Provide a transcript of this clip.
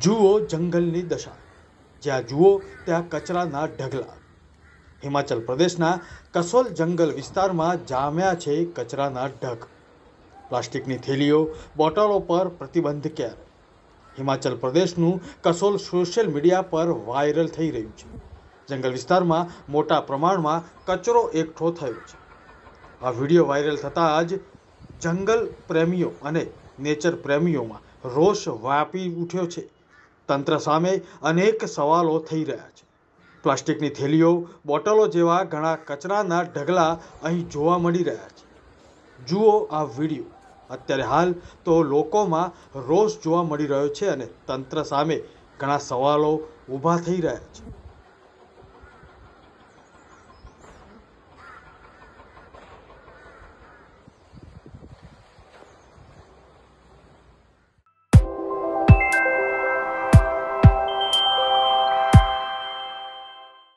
જુઓ જંગલની દશા. જ્યાં જુઓ ત્યાં કચરાના ઢગલા. હિમાચલ પ્રદેશના કસોલ જંગલ વિસ્તારમાં જામ્યા છે કચરાના ઢગ. પ્લાસ્ટિકની થેલીઓ, બોટલો પર પ્રતિબંધ ક્યારે હિમાચલ પ્રદેશનું કસોલ સોશિયલ મીડિયા પર વાયરલ થઈ રહ્યું છે. જંગલ વિસ્તારમાં મોટા પ્રમાણમાં કચરો એકઠો થયો છે. આ વીડિયો વાયરલ થતાં જ જંગલ પ્રેમીઓ અને નેચર પ્રેમીઓમાં રોષ વ્યાપી ઉઠ્યો છે. તંત્ર સામે અનેક સવાલો થઈ રહ્યા છે. પ્લાસ્ટિકની થેલીઓ, બોટલો જેવા ઘણા કચરાના ઢગલા અહીં જોવા મળી રહ્યા છે. જુઓ આ વીડિયો. અત્યારે હાલ તો લોકોમાં રોષ જોવા મળી રહ્યો છે અને તંત્ર સામે ઘણા સવાલો ઊભા થઈ રહ્યા છે.